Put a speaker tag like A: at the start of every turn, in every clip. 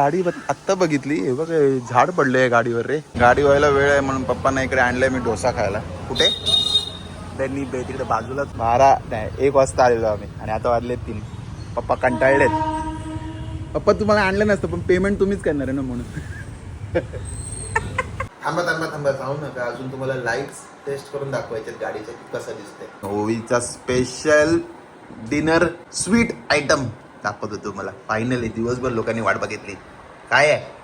A: गाडी आत्ता बघितली. हे बघ झाड पडले गाडीवर रे. गाडी व्हायला वेळ आहे म्हणून पप्पांना इकडे आणलंय मी डोसा खायला. कुठे? त्यांनी बे तिकडे बाजूलाच. बारा नाही एक वाजता आलेलो आम्ही. आणि आता वाजले तीन. पप्पा कंटाळलेत. पप्पा तुम्हाला आणलं नसतं पण पेमेंट तुम्हीच करणार आहे ना म्हणून. थांबा थांबा थांबा. जाऊ नका. अजून तुम्हाला लाईट्स टेस्ट करून दाखवायचे गाडीचे कसं दिसतंय. ओवीचा स्पेशल डिनर स्वीट आयटम दाखवतो तुम्हाला. फायनली दिवसभर लोकांनी वाट बघितली. काय आहे?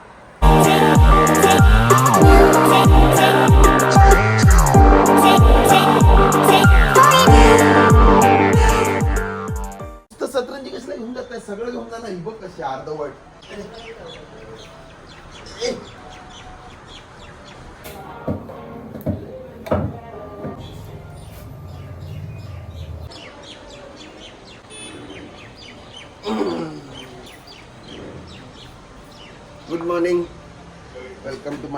A: तर सतरंजी कसला घेऊन जात सगळं घेऊन जाणार. ही बघ कशी अर्धवट.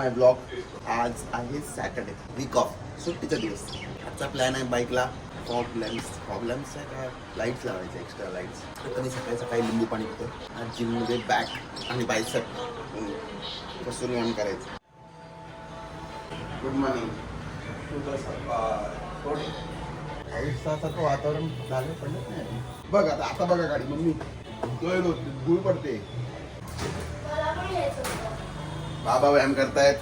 A: माय ब्लॉग आज आहे सॅटर्डे वीक ऑफ सुट्टीचा दिवस. आजचा प्लॅन आहे बाईकला फॉग लॅम्प्स फॉग लॅम्प्स आहे का? लाईट्स लावायचे एक्स्ट्रा लाईट्स आता मी सकाळी सकाळी लिंबू पाणी पितो. आज जिममध्ये बॅक आणि बायसेप बसून ऑन करायचं. गुड मॉर्निंग पावसासारखं वातावरण झालं पडलं नाही बघ आता आता बघा गाडी मम्मी. तो, धूळ पडते. बाबा व्यायाम करतायत.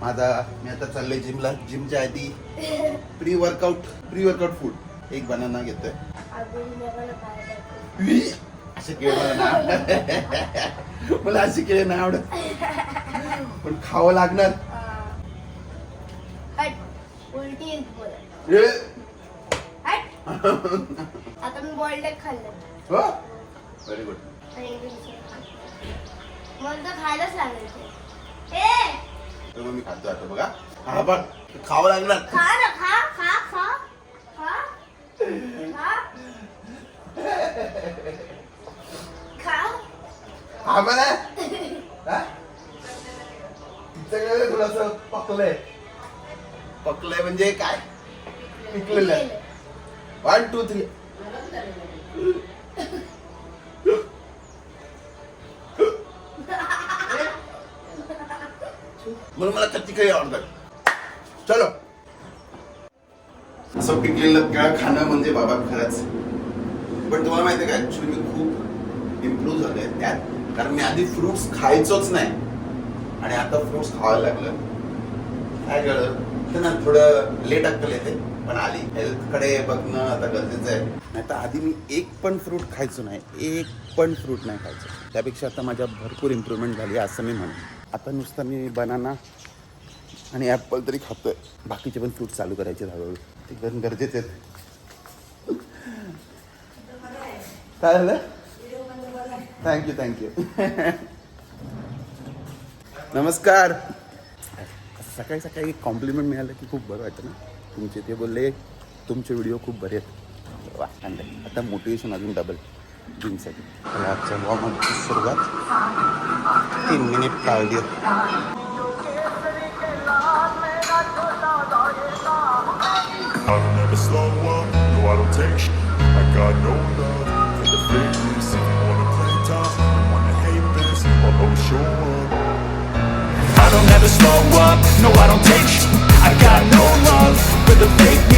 A: माझा मी आता चाललोय जिमला. जिमच्या आधी pre workout pre workout food एक बनाना घेतोय! असे केळ मला नाही आवडत. मला असे केळे नाही आवडत. पण खावं लागणार.
B: आता मी एग खाल्लं.
A: हो? व्हेरी गुड
B: मला खायलाच लागेल ते.
A: मी खातो आता बघा. हा बघ. खावं लागणार.
B: खा ना खा खा खा खा खा.
A: हा? तिच्याकडे थोडस पकलंय. पकलंय म्हणजे काय? पिकलेलं. वन टू थ्री म्हणून मला कच्ची काही आवडतात चलो. असं पिकलेलं केळं खाणं म्हणजे बाबा खरंच. पण तुम्हाला माहिती आहे का ऍक्च्युली मी खूप इम्प्रूव्ह झालोय त्यात. कारण मी आधी फ्रुट्स खायचोच नाही. आणि आता फ्रुट्स खावायला लागलं काय कळलं? तर ना थोडं लेट अक्कल येते पण आली. हेल्थकडे बघणं आता गरजेचं आहे. नाही तर आधी मी एक पण फ्रूट खायचो नाही एक पण फ्रूट नाही खायचो. त्यापेक्षा आता माझ्या भरपूर इम्प्रूव्हमेंट झाली असं मी म्हणेन. आता नुसतं मी बनाना आणि ॲपल तरी खातोय. बाकीचे पण फ्रूट चालू करायचे हळूहळू. ते पण गरजेचे आहेत. काय झालं? थँक्यू थँक्यू नमस्कार. सकाळी सकाळी एक कॉम्प्लिमेंट मिळालं की खूप बरं वाटतं ना. तुमचे ते बोलले तुमचे व्हिडिओ खूप बरे आहेत. वा आता मोटिवेशन अजून double
C: I don't ever slow up, no I don't take sh- I got no love for the fakeness. If you wanna play tough wanna hate this, I'll always show up. I don't ever slow up, no I don't take sh- I got no love for the fakeness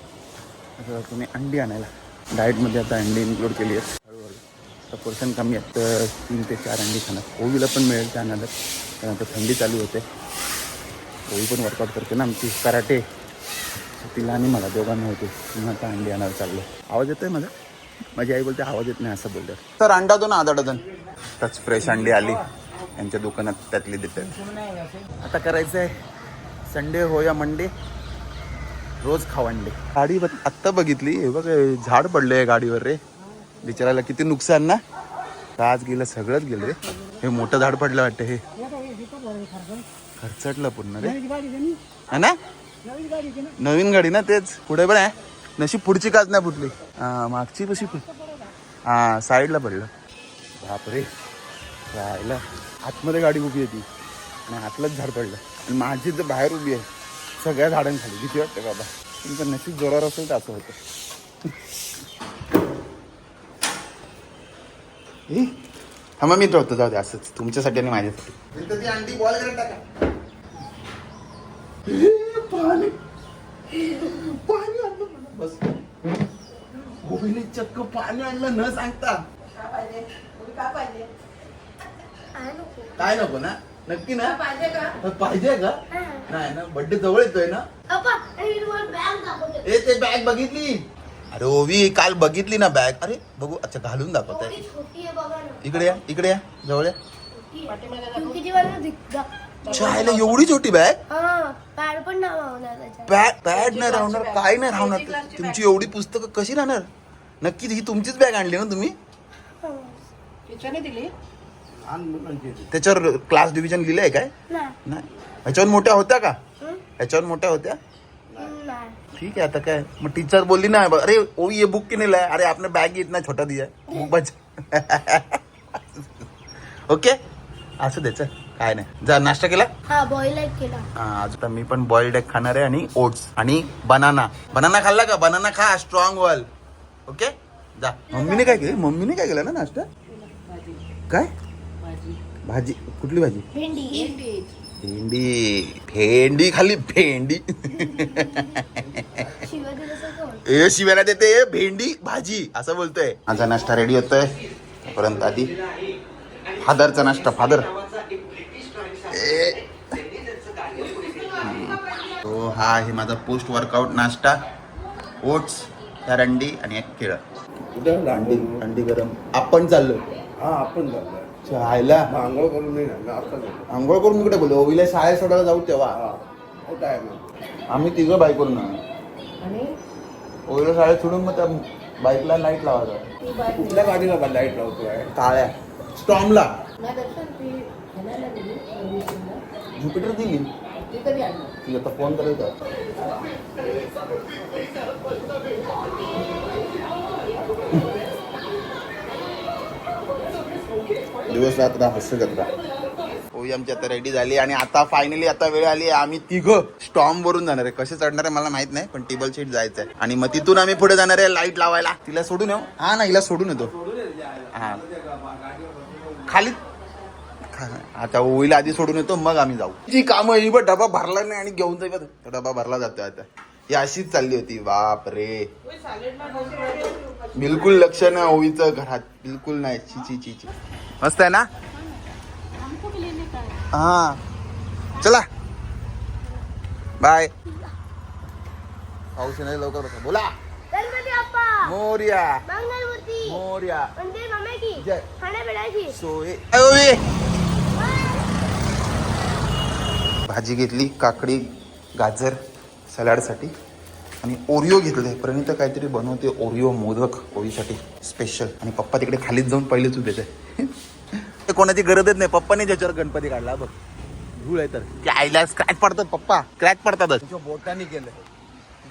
A: आता तुम्ही अंडी आणायला. डाएटमध्ये आता अंडी include केली आहेत. हळूहळू. आता पोर्शन कमी आहेत तर तीन ते चार अंडी खाणार. ओवीला पण मिळेल त्या आणायला कारण आता थंडी चालू होते. ओवी पण वर्कआउट करते ना आमची. कराटे. तिला आणि मला दोघांना होते. म्हणून आता अंडी आणायला चाललो आवाज येतोय माझा? माझी आई बोलते आवाज येत नाही असं बोलतो. तर अंडा दोन आधा डझन. टच फ्रेश अंडी आली. यांच्या दुकानात त्यातली देते. आता करायचं आहे संडे हो या मंडे. रोज खाऊ अंडे गाडी बघ- आत्ता बघितली. हे बघ झाड झाड पडले गाडीवर रे. बिचारायला किती नुकसान ना? आज गेलं सगळंच गेलं रे. हे मोठं झाड पडलं वाटतं हे. खर्चटलं पूर्ण रे. है ना? नवीन गाडी ना तेच. पुढे पण आहे. नशी पुढची काच नाही फुटली. हा मागची कशी हा साईडला पडलं. बापरे. राहिलं. आतमध्ये गाडी उभी आहे ती. आणि आतलंच झाड पडलं. आणि माझी तर बाहेर उभी आहे. सगळ्या झाडांखाली. किती वाटतं बाबा. तुमचं नशीब जोरावर असेल तर असं होतं. ए, थांबा मी ठेवतो. जाऊ दे असंच. तुमच्यासाठी आणि माझ्यासाठी. ती अंडी बॉल करत टाका. पाणी. पाणी आणलं मला. बस. गोविंदने चक्क पाणी आणलं न सांगता. काय नको ना? नक्की ना?
D: पाहिजे का?
A: पाहिजे का?
B: हा.
A: नाही ना बर्थडे जवळ येतोय ना? ए ते बॅग बघितली? अरे ओवी काल बघितली ना बॅग अरे बघू अच्छा घालून दाखवत.
B: एवढी छोटी आहे बघा ना.
A: इकडे या इकडे या जवळ या. छायला एवढी छोटी बॅग
B: हा पॅड पण
A: पॅड पॅड नाही राहणार काय नाही राहणार तुमची एवढी पुस्तकं कशी राहणार? नक्की ही तुमचीच बॅग आणली ना तुम्ही? त्याच्यावर क्लास डिव्हिजन लिहिलंय काय?
B: नाही.
A: नाही? ह्याच्यावर मोठ्या होत्या का? ह्याच्यावर मोठ्या होत्या?
B: नाही.
A: ठीक है आता काय? मग टीचर बोलली ना अरे ओ ये बुक क्यों नहीं लाया अरे आपने बैग ही इतना छोटा दिया है. बुक बच ओके असं द्यायचं काय नाही. जा नाश्ता केला?
B: हा बॉईल एक केला.
A: हा, आज आता मी पण बॉइल्ड एग खाणार आहे आणि ओट्स आणि बनाना बनाना खाल्ला का? बनाना खा स्ट्रॉंग वल ओके जा. मम्मीने काय केलं? मम्मीने काय केलं ना नाश्ता? काय?
D: भाजी
A: कुठली भाजी?
B: भेंडी.
A: भेंडी. भेंडी. खाल्ली भेंडी. ए शिव्याला देते भेंडी भाजी असं बोलतोय. माझा नाश्ता रेडी होतोय. परंतु आधी फादरचा नाश्ता फादर. तो हा आहे माझा पोस्ट वर्कआउट नाश्ता. ओट्स चार अंडी आणि एक केळं. अंडी अंडी गरम. आपण चाललो.
E: हा आपण जाऊया.
A: चायला
E: आंघोळ करून नाही ना नाश्ता करतो
A: आंघोळ करून मी कुठे बोललो ओवीला शाळेत सोडायला जाऊ तेव्हा.
E: हा.
A: आम्ही तिघं बाईक करून
D: आणि?
A: ओवीला शाळेत सोडून मग त्या बाईकला लाइट लावायचा.
D: ती बाई
E: कुठल्या गाडीला लाइट लावतोय?
A: काळ्या. स्टॉमला
D: नाही दर्शन ती ह्याला दिली.
A: ज्युपिटर दिली.
D: ती कधी आणलं?
A: ती आता फोन करायचा दिवस रात्र हस्य जत्रा होई आमची आता रेडी झाली आणि आता फायनली आता वेळ आली आम्ही तिघ स्टॉम वरून जाणार आहे. कसे चढणार आहे मला माहीत नाही पण टेबल शीट जायचं आहे आणि मग तिथून आम्ही पुढे जाणार आहे लाइट लावायला. तिला सोडून येऊ? हा ना हिला सोडून येतो. हा. खाली? आता ओळीला आधी सोडून येतो मग आम्ही जाऊ. जी कामं ही बघ डबा भरला नाही आणि घेऊन जाईल तो डबा भरला जातोय आता. ही अशीच चालली होती. बाप रे बिलकुल लक्ष नाही ओळीचं घरात. बिलकुल नाही. ची ची ची ची. मस्त आहे ना? हा. चला. बाय. पाऊस नाही लवकर. बसा बोला मोर्या. सोय? भाजी घेतली काकडी गाजर सॅलडसाठी. आणि ओरिओ घेतले प्रणिता काहीतरी बनवते ओरिओ मोदक ओळीसाठी स्पेशल आणि पप्पा तिकडे खालीच जाऊन पहिलेच उभे आहे ते कोणाची गरजच नाही. पप्पाने ज्याच्यावर गणपती काढला बघ. धूळ आहे तर. ते आईला स्क्रॅच पडतात पप्पा. स्क्रॅच पडतातच.
E: तुझ्या बोटाने केलं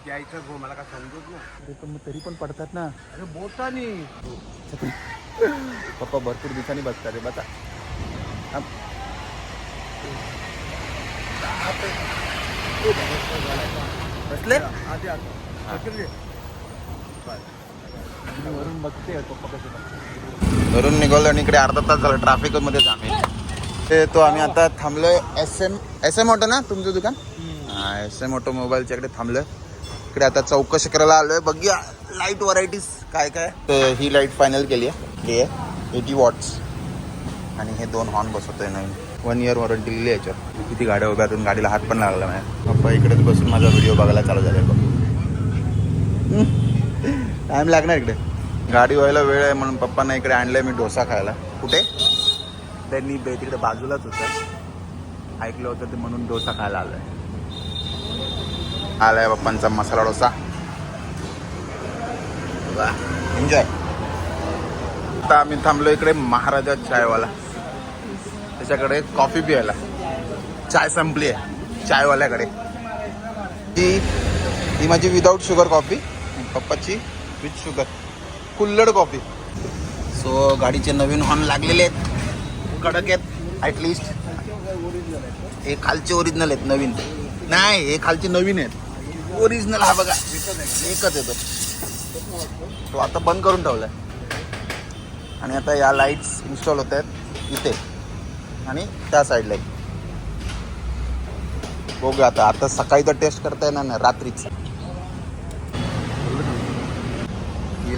E: द्यायचं गो मला काय समजत नाही.
A: अरे पण मग तरी पण पडतात ना.
E: अरे बोटाने.
A: पप्पा भरपूर दिवसांनी बसतात रे बता बसले?
E: आधी आता.
A: वरून बघते पप्पा कसे घरून निघालो आणि इकडे अर्धा तास झाला ट्रॅफिकमध्ये आम्ही. ते तो आम्ही आता थांबलोय S M S M auto ना तुमचं दुकान? हा एस एम ऑटो मोबाईलच्या इकडे थांबलोय. इकडे आता चौकशी करायला आलोय. बघूया लाइट व्हरायटीज काय काय. तर ही लाइट फायनल केली आहे. ही आहे. एटी वॉट्स आणि हे दोन हॉर्न बसवतोय नवीन. वन इयर वॉरंटी आहे याच्यावर किती गाड्या उभ्या अजून गाडीला हात पण लागला नाही. पप्पा इकडेच बसून माझा व्हिडिओ बघायला चालू झालाय बघ टाइम लागणार इकडे. गाडी व्हायला वेळ आहे म्हणून पप्पांना इकडे आणलंय मी डोसा खायला. कुठे? त्यांनी बे तिकडे बाजूलाच होतं. ऐकलं होतं ते म्हणून डोसा खायला आलाय. आलाय पप्पांचा मसाला डोसा. एन्जॉय आता आम्ही थांबलो इकडे महाराजा चायवाला. त्याच्याकडे कॉफी प्यायला. चाय संपली आहे चायवाल्याकडे. ही ही माझी विदाऊट शुगर कॉफी पप्पाची with sugar kulhad coffee. So गाडीचे नवीन हॉर्न लागलेले आहेत. कडक आहेत ॲटलिस्ट हे खालचे ओरिजिनल आहेत नवीन. नाही हे खालचे नवीन आहेत. ओरिजिनल हा बघा. एकच येतो तो. आता बंद करून ठेवलाय. आणि आता या लाईट्स इन्स्टॉल होत आहेत इथे. आणि त्या साईडला बघूया आता. आता सकाळी तर टेस्ट करता येणार नाही रात्रीच.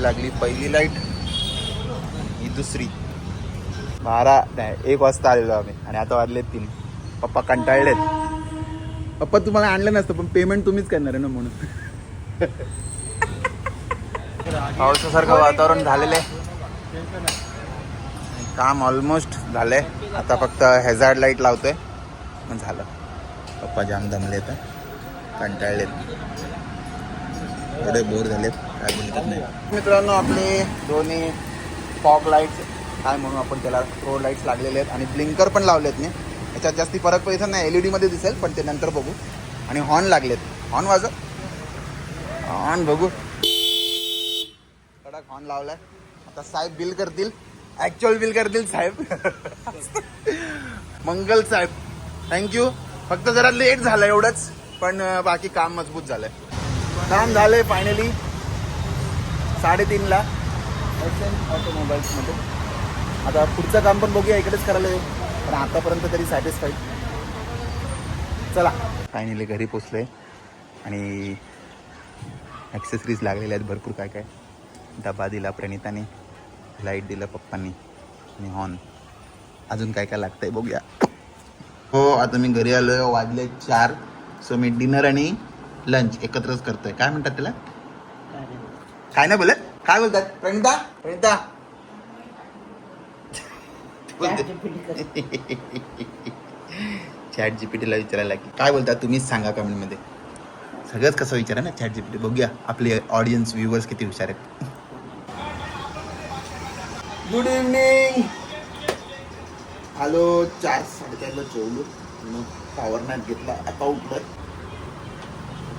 A: ही लागली पहिली लाइट ही दुसरी. बारा नाही एक वाजता आलेलो आम्ही. आणि आता वाजलेत तीन. पप्पा कंटाळलेत. पप्पा तुम्हाला आणलं नसतं पण पेमेंट तुम्हीच करणार आहे ना म्हणून. पावसासारखं वातावरण झालेलं आहे. काम ऑलमोस्ट झालंय. आता फक्त हेझार्ड लाइट लावतोय. मग झालं. पप्पा जाम दमले तर कंटाळलेत. थोडे बोर झालेत. काय म्हणतात नाही. मित्रांनो आपले दोन्ही फॉग लाईट्स काय म्हणून आपण त्याला? रोड लाईट्स लागलेले आहेत आणि ब्लिंकर पण लावलेत मी. याच्यात जास्ती फरक पैसा नाही. एल ई डीमध्ये दिसेल पण ते नंतर बघू. आणि हॉर्न लागलेत. हॉर्न वाजव. हॉर्न बघू. कडक हॉर्न लावलाय. आता साहेब बिल करतील. ॲक्च्युअल बिल करतील साहेब. मंगल साहेब. थँक्यू फक्त जरा लेट झालं एवढंच पण बाकी काम मजबूत झालंय. काम झालंय फायनली साडेतीनला. ऑटोमोबाईल्समध्ये आता पुढचं काम पण बघूया इकडेच करायला येऊ. पण आतापर्यंत तरी सॅटिस्फाईड चला. फायनली घरी पोचलोय आणि ॲक्सेसरीज लागलेल्या आहेत भरपूर काय काय. डबा दिला प्रणिताने लाइट दिलं पप्पांनी आणि हॉर्न अजून काय काय लागतंय बघूया. हो आता मी घरी आलोय वाजले चार. सो मी डिनर आणि लंच एकत्रच करतोय. काय म्हणतात त्याला? काय नाही. बोलत? काय बोलतात? प्रणिता प्रणिता चॅट जीपीटीला विचारायला की काय बोलतात? तुम्हीच सांगा कमेंटमध्ये. सगळंच कसं विचारा ना चॅट जीपीटी बघूया आपले ऑडियन्स व्ह्युअर्स किती हुशार आहेत. गुड इव्हनिंग आलो चार साडेचारला जेवलो. मग पॉवर नॅप घेतला आता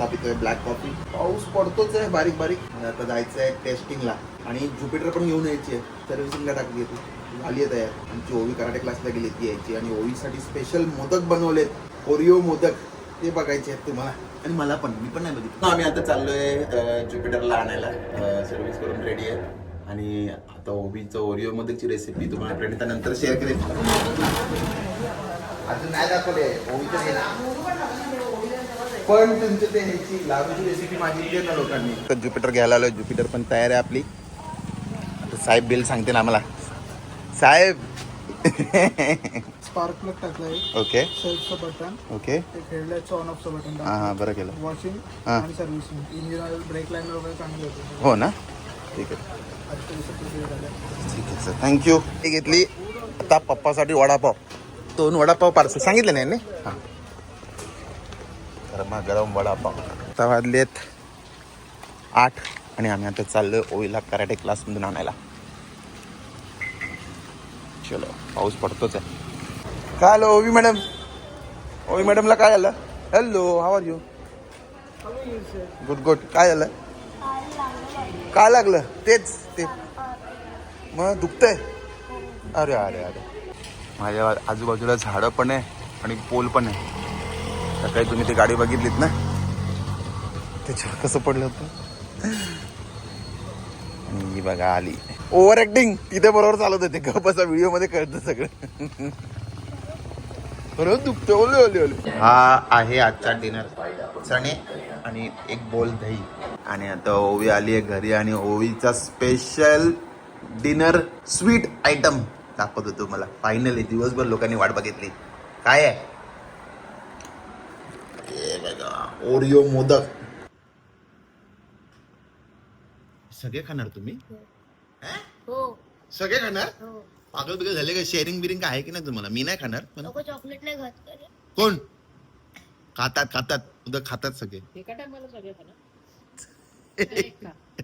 A: चहा पितोय ब्लॅक कॉफी पाऊस पडतोच आहे बारीक बारीक. आता जायचं आहे टेस्टिंगला आणि ज्युपिटर पण घेऊन यायची आहे. सर्व्हिसिंगला टाकली आहे तू. झाली आहे तयार. आमची ओवी कराटे क्लासला गेली ती यायची. आणि ओवीसाठी स्पेशल मोदक बनवलेत. ओरिओ मोदक. ते बघायचे आहेत तुम्हाला. आणि मला पण. मी पण नाही बघितलं. आम्ही आता चाललोय ज्युपिटरला आणायला. सर्व्हिस करून रेडी आहे. आणि आता ओबीचं ओरिओ मोदकची रेसिपी तुम्हाला प्रणिता नंतर शेअर करेल अजून नाही दाखवले. ओबीचं पण तुमच्या ते ह्याची लाडूची रेसिपी मागितली आहे ना लोकांनी. तर ज्युपिटर घ्यायला आलो ज्युपिटर पण तयार आहे आपली. आता साहेब बिल सांगते ना आम्हाला. साहेब!
F: स्पार्क प्लग टाकलाय.
A: ओके
F: सेल्फचं बटन
A: ओके
F: एक हेडलाईटचं ऑन ऑफचं बटन
A: हां हां बरं केलं.
F: वॉशिंग
A: हा.
F: आणि servicing engine oil brake line वगैरे चांगले होते.
A: हो ना? ठीक आहे. ठीक आहे सर थँक्यू ही घेतली. आता पप्पासाठी वडापाव. दोन वडापाव पार्सल सांगितले नाही? हां. गरमा गरम वडापाव. आता वाजलेत आठ आणि आम्ही आता चाललो ओईला कराटे क्लासमधून आणायला. चलो पाऊस पडतोच आहे. काय आलं ओवी मॅडम? ओवी मॅडमला काय आलं? Hello how are you good good काय झालं काय लागलं? तेच ते. मग दुखतंय? अरे अरे अरे. माझ्या आजूबाजूला झाडं पण आहे आणि पोल पण आहे. सकाळी तुम्ही ती गाडी बघितलीत ना? त्याच्यावर कसं पडलं होतं? आणि ही बघा आली. ओव्हर ऍक्टिंग तिथे बरोबर चालत होते. गप्पाचा व्हिडिओमध्ये कळतं सगळं. बरोबर दुखतं ओले ओले ओले. हा आहे आजचा डिनर चणे आणि एक बोल दही. आणि आता ओवी आली आहे घरी आणि ओवीचा स्पेशल डिनर स्वीट आयटम दाखवतो तुम्हाला. फायनली दिवसभर लोकांनी वाट बघितली. काय आहे हे बघा ओरिओ मोदक. सगळे खाणार तुम्ही?
B: हो.
A: सगळे खाणार?
B: हो.
A: पागल बिगल झाले का शेअरिंग बिरिंग काय आहे की नाही तुम्हाला? मी नाही खाणार पण
B: चॉकलेट नाही
A: कोण? खातात खातात. उद्या खातात सगळे.
D: एका टायमाला सगळे खाना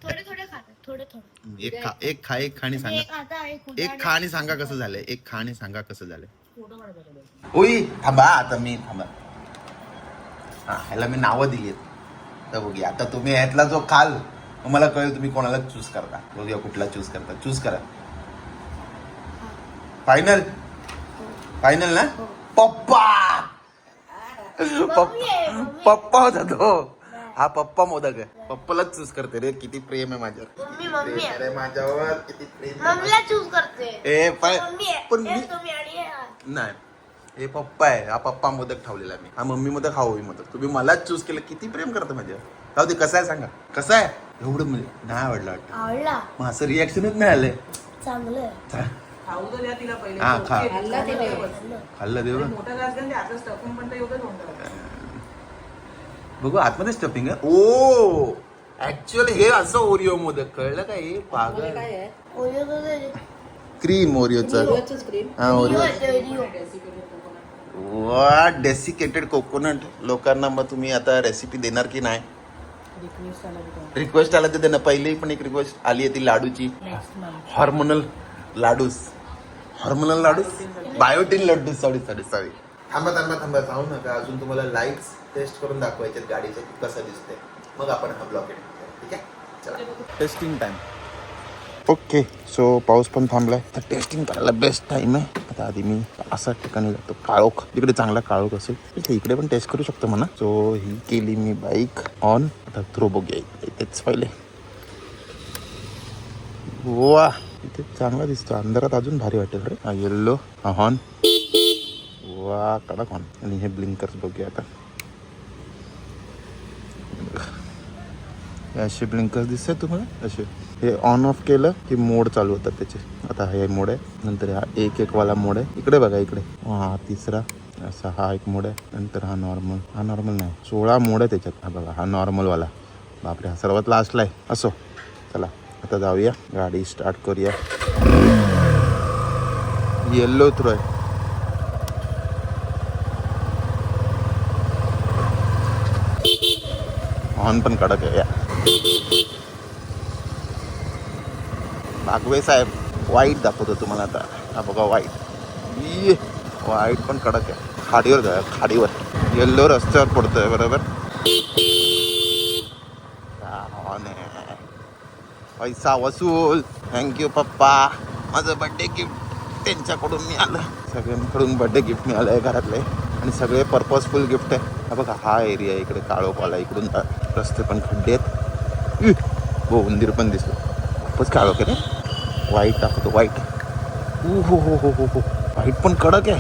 B: थोडे थोडे खातात थोडे थोडे.
A: एक खा एक खा एक खा आणि
B: एक
A: सांगा.
B: आता एक उद्या
A: एक खा आणि सांगा कसं झालंय? एक खा आणि सांगा कसं झालंय? ओई थांबा आता मी थांबा. हा ह्याला मी नावं दिली तर बघूया. आता तुम्ही ह्यातला जो खाल मला कळेल तुम्ही कोणाला चूज करता. बघूया कुठला चूज करता. चूज करा. फायनल फायनल ना? पप्पा!
B: आहे, मम्मी.
A: पप्पा होता तो. हा पप्पा मोदक आहे. पप्पालाच चूज करते रे. किती प्रेम आहे माझ्यावर. अरे माझ्यावर. किती प्रेम
B: चूज करते.
A: ए पण
B: हे
A: मी
B: हे हा.
A: नाही. हे पप्पा आहे हा पप्पा मोदक ठेवलेला मी. हा मम्मी मोदक हा होई मोदक. तुम्ही मलाच चूज केलं किती प्रेम करतं माझ्यावर जाऊ दे कसं आहे सांगा. कसं आहे? एवढं म्हणजे नाही आवडलं वाटतं.
B: आवडला.
A: मग असं रिॲक्शनच नाही आलंय
B: चांगलं आहे.
F: खाऊ तर द्या तिला पहिले.
A: हा, खा.
F: ओके,
D: खाल्ला ते
A: देव.
F: मोठा घास घ्या आणि आता स्टफिंग पण तर एवढंच होणार
A: बघू आतमध्ये स्टफिंग आहे. ओ! ऍक्च्युअली हे असं ओरिओ मोदक. कळलं का हे? पागल.
D: काय आहे.
A: क्रीम ओरिओचं
D: क्रीम
A: हा
B: रिओ
A: ओरिओ
B: रिओ.
A: वा डेसिकेटेड कोकोनट लोकांना मग तुम्ही आता रेसिपी देणार की नाही?
D: रिक्वेस्ट आला होता
A: रिक्वेस्ट आला तर त्यांना पहिली पण एक रिक्वेस्ट आली आहे ती लाडूची. Hormonal laddus. Hormonal laddus? Biotin laddus. Sorry sorry sorry थांबा थांबा थांबा. जाऊ नका. अजून तुम्हाला लाईट्स टेस्ट करून दाखवायचे गाडीचे कसं दिसतंय. मग आपण हा ब्लॉक ठीक आहे? चला. टेस्टिंग टाइम ओके सो पाऊस पण थांबलाय. तर टेस्टिंग करायला बेस्ट टाईम आहे. आता आधी मी असा ठिकाणी जातो काळोख. जिकडे चांगला काळोख असेल. तिथे इकडे पण टेस्ट करू शकतो म्हणा. सो ही केली मी बाईक ऑन आता थ्रो बघूया इथेच पहिले. वा इथे चांगला दिसतो. अंधारात अजून भारी वाटेल रे. हा येल्लो हा हॉर्न वा कडक हॉर्न आणि हे ब्लिंकर्स बघूया आता. असे ब्लिंकर्स दिसत तुम्हाला? असे हे ऑन ऑफ केलं की मोड चालू होतात त्याचे. आता हे मोड आहे नंतर हा एक एक वाला मोड आहे. इकडे बघा इकडे. हा तिसरा असा हा एक मोड आहे नंतर हा नॉर्मल हा नॉर्मल नाही सोळा मोड आहे त्याच्यात. हा बघा हा नॉर्मल वाला. बापरे हा सर्वात लास्टला आहे. असो चला आता जाऊया. गाडी स्टार्ट करूया. येल्लो थ्रो आहे. हॉर्न पण कडक आहे या. नागवे साहेब वाईट दाखवतो तुम्हाला आता. हा बघा वाईट वाईट पण कडक आहे. खाडीवर जा खाडीवर. येल्लो रस्त्यावर पडतोय बरोबर? पैसा वसूल. थँक्यू पप्पा. माझं बड्डे गिफ्ट त्यांच्याकडून मिळालं. सगळ्यांकडून बड्डे गिफ्ट मिळालं आहे घरातले. आणि सगळे पर्पजफुल गिफ्ट आहे. हा बघा हा एरिया इकडे काळोखवाला इकडून. रस्ते पण खड्डे आहेत. इ, हो उंदीर पण दिसलो खूपच काळोख आहे रे. वाईट दाखवतो वाईट. हो हो हो हो हो हो वाईट पण कडक आहे.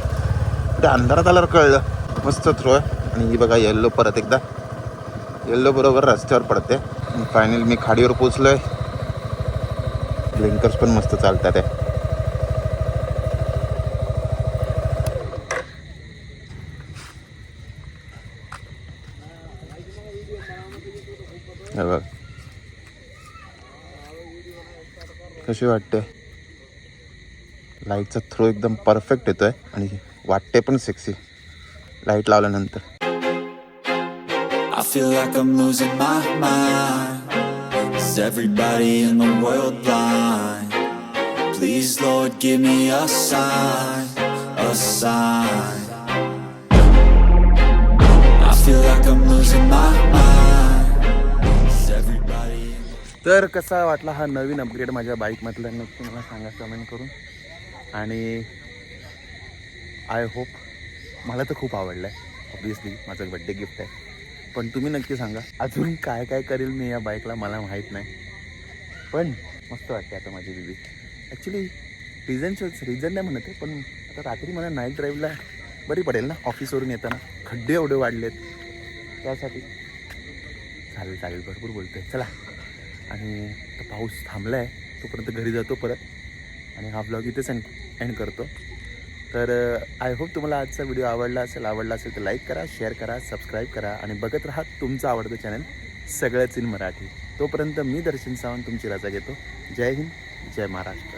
A: ते अंधारात आल्यावर कळलं. मस्त थ्रो आहे. आणि ही बघा येल्लो परत एकदा. येल्लो बरोबर रस्त्यावर पडते. फायनल मी खाडीवर पोचलो आहे ब्लिंकर्स पण मस्त चालतात आहे हे बघ कशी वाटते? लाईटचा थ्रो एकदम परफेक्ट येतोय आणि वाटते पण सेक्सी लाइट लावल्यानंतर.
G: I feel like I'm losing my mind.
A: तर कसा वाटला हा नवीन अपग्रेड माझ्या बाईकमधला नक्की मला सांगा कमेंट करून. आणि आय होप मला तर खूप आवडलं आहे ऑब्विसली माझं बड्डे गिफ्ट आहे. पण तुम्ही नक्की सांगा अजून काय काय करेल मी या बाईकला मला माहीत नाही. पण मस्त वाटते आता माझी बीबी ॲक्च्युली रिझनच रिझन नाही म्हणत आहे पण आता रात्री मला नाईट ड्राईव्हला बरी पडेल ना ऑफिसवरून येताना. खड्डे एवढे वाढलेत. त्यासाठी चालेल चालेल भरपूर बोलतोय. चला. आणि पाऊस थांबला आहे तोपर्यंत घरी जातो परत. आणि हा ब्लॉग इथेच एंड एंड करतो. तर uh, आय होप तुम्हाला आजचा व्हिडिओ आवडला असेल आवडला असेल तर लाईक करा शेअर करा सबस्क्राईब करा आणि बघत राहा तुमचं आवडतं चॅनल सगळंच इन मराठी. तोपर्यंत मी दर्शन सावंत तुमची रजा घेतो. जय हिंद जय महाराष्ट्र.